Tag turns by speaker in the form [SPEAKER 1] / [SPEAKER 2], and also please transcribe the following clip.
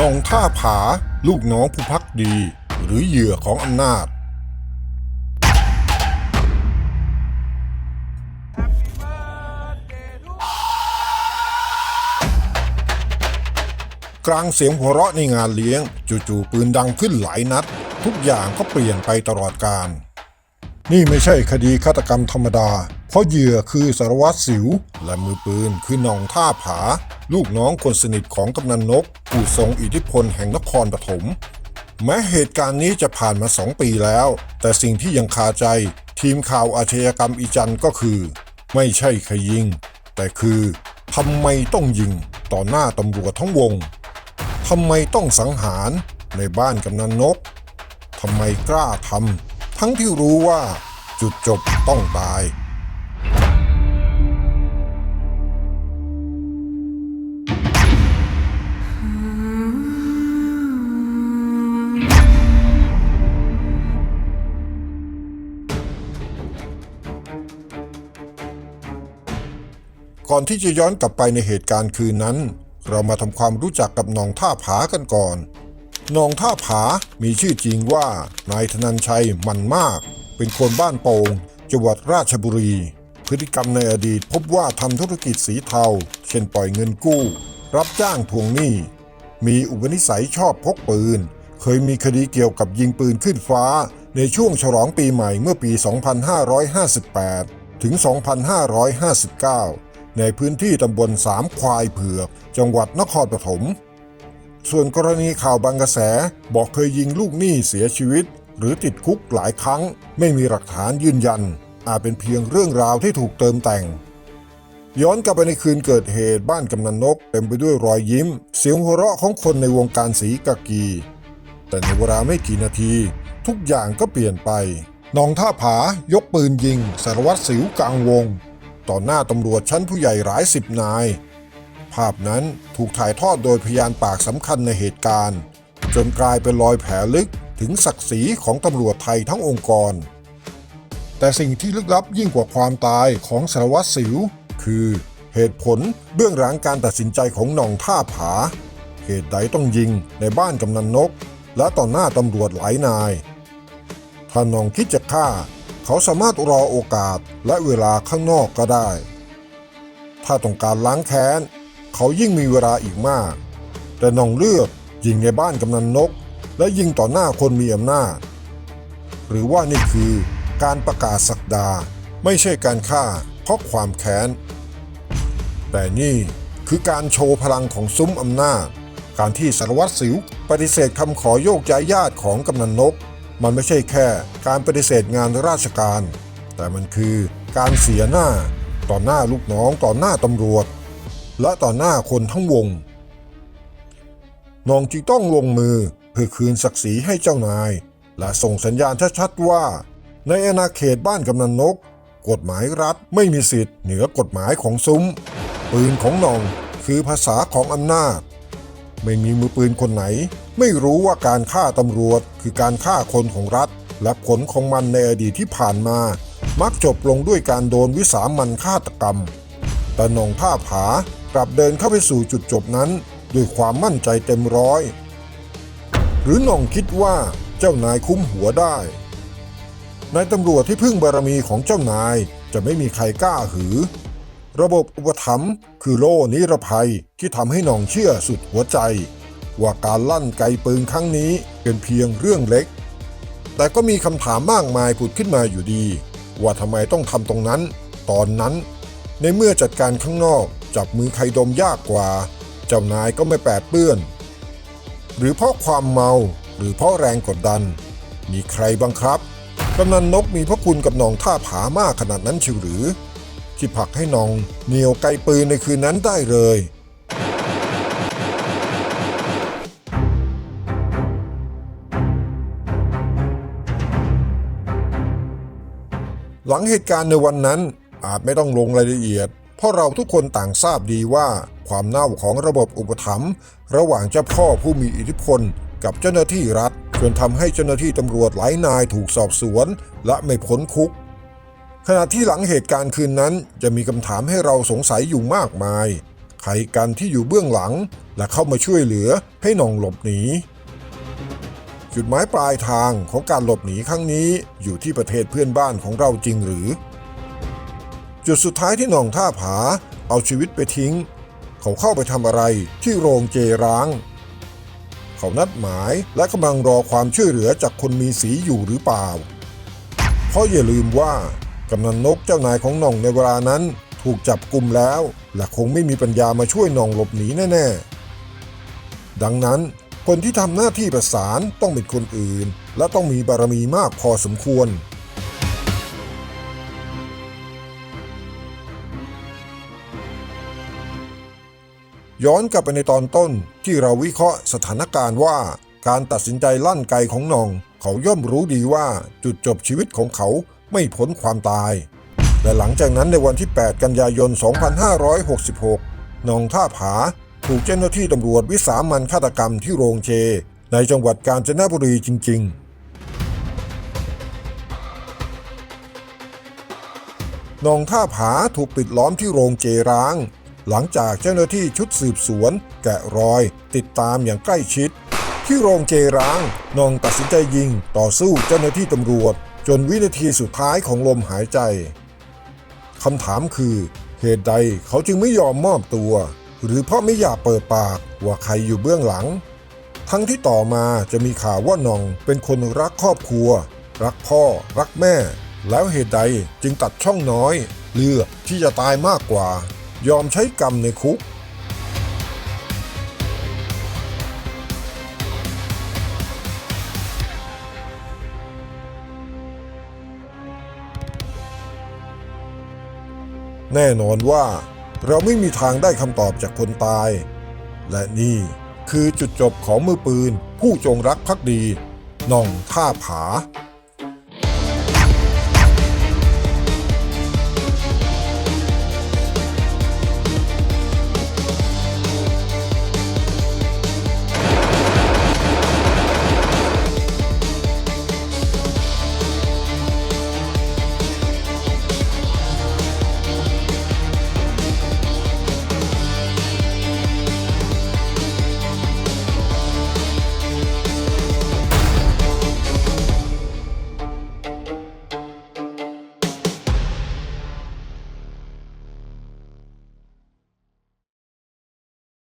[SPEAKER 1] นองท่าผา ลูกน้องผู้พักดี หรือเหยื่อของอำนาจ กลางเสียงหัวเราะในงานเลี้ยง จู่ๆปืนดังขึ้นหลายนัด ทุกอย่างก็เปลี่ยนไปตลอดการ นี่ไม่ใช่คดีฆาตกรรมธรรมดา เพราะเหยื่อคือสารวัตรสิว และมือปืนคือหนองท่าผา ลูกน้องคนสนิทของกำนันนก ผู้ทรงอิทธิพลแห่งนครปฐมแม้เหตุการณ์นี้จะผ่านมาสองปีแล้ว แต่สิ่งที่ยังคาใจทีมข่าวอาชญากรรมอีจันก็คือ ไม่ใช่แค่ยิง แต่คือทำไมต้องยิงต่อหน้าตำรวจทั้งวงทำไมต้องสังหารในบ้านกำนันนกทำไมกล้าทำทั้งที่รู้ว่าจุดจบต้องตาย ก่อนที่จะย้อนกลับไปในเหตุการณ์คืนนั้น เรามาทำความรู้จักกับนองท่าผากันก่อนนองท่าผามีชื่อจริงว่านายธนันชัยมันมาก เป็นคนบ้านโป่งจังหวัดราชบุรี พฤติกรรมในอดีตพบว่าทำธุรกิจสีเทา เช่นปล่อยเงินกู้ รับจ้างทวงหนี้ มีอุปนิสัยชอบพกปืน เคยมีคดีเกี่ยวกับยิงปืนขึ้นฟ้า ในช่วงฉลองปีใหม่เมื่อปี 2558 ถึง 2559 ในพื้นที่ตำบลสามควายเผือก จังหวัดนครปฐม ส่วนกรณีข่าวบางกระแสบอกเคยยิงลูกหนี้เสียชีวิต หรือติดคุกหลายครั้ง ไม่มีหลักฐานยืนยัน อาจเป็นเพียงเรื่องราวที่ถูกเติมแต่ง ย้อนกลับไปในคืนเกิดเหตุบ้านกำนันนกเต็มไปด้วยรอยยิ้ม เสียงหัวเราะของคนในวงการสีกากี แต่ในเวลาไม่กี่นาที ทุกอย่างก็เปลี่ยนไปนองท่าผายกปืนยิงสารวัตรสิวกลางวง ต่อหน้าตำรวจชั้นผู้ใหญ่หลายสิบนาย ภาพนั้นถูกถ่ายทอดโดยพยานปากสำคัญในเหตุการณ์ จนกลายเป็นรอยแผลลึกถึงศักดิ์ศรีของตำรวจไทยทั้งองค์กร แต่สิ่งที่ลึกลับยิ่งกว่าความตายของสารวัตรสิว คือเหตุผลเบื้องหลังการตัดสินใจของหน่องท่าผา เหตุใดต้องยิงในบ้านกำนันนก และต่อหน้าตำรวจหลายนาย ถ้าหน่องคิดจะฆ่า เขาสามารถรอโอกาสและเวลาข้างนอกก็ได้ ถ้าต้องการล้างแค้น เขายิ่งมีเวลาอีกมาก แต่นองเลือกยิงในบ้านกำนันนก และยิงต่อหน้าคนมีอำนาจ หรือว่านี่คือการประกาศสักดาไม่ใช่การฆ่าเพราะความแค้น แต่นี่คือการโชว์พลังของซุ้มอำนาจ การที่สารวัตรสิวปฏิเสธคำขอโยกย้ายญาติของกำนันนก มันไม่ใช่แค่การปฏิเสธงานราชการ แต่มันคือการเสียหน้าต่อหน้าลูกน้องต่อหน้าตำรวจ และต่อหน้าคนทั้งวงนองจึงต้องลงมือเพื่อคืนศักดิ์ศรีให้เจ้านาย และส่งสัญญาณชัดๆว่า ในอาณาเขตบ้านกำนันนก กฎหมายรัฐไม่มีสิทธิ์เหนือกฎหมายของซุ้ม ปืนของนองคือภาษาของอำนาจ ไม่มีมือปืนคนไหน ไม่รู้ว่าการฆ่าตำรวจคือการฆ่าคนของรัฐ และผลของมันในอดีตที่ผ่านมา มักจบลงด้วยการโดนวิสามันฆาตกรรม แต่นองท่าผากลับเดินเข้าไปสู่จุดจบนั้น ด้วยความมั่นใจเต็มร้อย หรือนองคิดว่าเจ้านายคุ้มหัวได้นายตำรวจที่พึ่งบารมีของเจ้านายจะไม่มีใครกล้าหือ ระบบอุปถัมภ์คือโล่นิรภัยที่ทำให้หนองเชื่อสุดหัวใจ ว่าการลั่นไกปืนครั้งนี้เป็นเพียงเรื่องเล็ก แต่ก็มีคำถามมากมายผุดขึ้นมาอยู่ดี ว่าทำไมต้องทำตรงนั้น ตอนนั้น ในเมื่อจัดการข้างนอก จับมือใครดมยากกว่า เจ้านายก็ไม่แปดเปื้อน หรือเพราะความเมาหรือเพราะแรงกดดัน มีใครบ้างครับกำนันนกมีพระคุณกับนองท่าผามากขนาดนั้นชิวหรือ ที่ผลักให้นองเหนียวไกปืนในคืนนั้นได้เลย หลังเหตุการณ์ในวันนั้นอาจไม่ต้องลงรายละเอียด เพราะเราทุกคนต่างทราบดีว่าความเน่าของระบบอุปถัมภ์ระหว่างเจ้าพ่อผู้มีอิทธิพล กับเจ้าหน้าที่รัฐจนทำให้เจ้าหน้าที่ตำรวจหลายนายถูกสอบสวนและไม่พ้นคุก ขณะที่หลังเหตุการณ์คืนนั้นจะมีคำถามให้เราสงสัยอยู่มากมาย ใครกันที่อยู่เบื้องหลังและเข้ามาช่วยเหลือให้หน่องหลบหนี จุดหมายปลายทางของการหลบหนีครั้งนี้อยู่ที่ประเทศเพื่อนบ้านของเราจริงหรือ จุดสุดท้ายที่หน่องท่าผาเอาชีวิตไปทิ้ง เขาเข้าไปทำอะไรที่โรงเจร้าง เขานัดหมายและกำลังรอความช่วยเหลือจากคนมีสีอยู่หรือเปล่า เพราะอย่าลืมว่ากำนันนกเจ้านายของหน่องในเวลานั้นถูกจับกลุ่มแล้ว และคงไม่มีปัญญามาช่วยหน่องหลบหนีแน่ ๆ ดังนั้น คนที่ทำหน้าที่ประสานต้องเป็นคนอื่น และต้องมีบารมีมากพอสมควร ย้อนกลับไปในตอนต้นที่เราวิเคราะห์สถานการณ์ว่าการตัดสินใจลั่นไกของนอง เขาย่อมรู้ดีว่าจุดจบชีวิตของเขาไม่พ้นความตายและหลังจากนั้นในวันที่ 8 กันยายน 2566หนองท่าผา ถูกเจ้าหน้าที่ตำรวจวิสามันฆาตกรรมที่โรงเช ในจังหวัดกาญจนบุรีจริง ๆ นองท่าผาถูกปิดล้อมที่โรงเจร้าง หลังจากเจ้าหน้าที่ชุดสืบสวน แกะรอย ติดตามอย่างใกล้ชิด ที่โรงเจร้างนองตัดสินใจยิงต่อสู้เจ้าหน้าที่ตำรวจ จนวินาทีสุดท้ายของลมหายใจคำถามคือ เหตุใดเขาจึงไม่ยอมมอบตัว หรือเพราะไม่อยากเปิดปากว่าใครอยู่เบื้องหลัง ทั้งที่ต่อมาจะมีข่าวว่านองเป็นคนรักครอบครัว รักพ่อ รักแม่ แล้วเหตุใดจึงตัดช่องน้อย เลือกที่จะตายมากกว่า ยอมใช้กรรมในคุกแน่นอนว่า เราไม่มีทางได้คำตอบจากคนตาย และนี่คือจุดจบของมือปืนผู้จงรักภักดีน่องท่าผา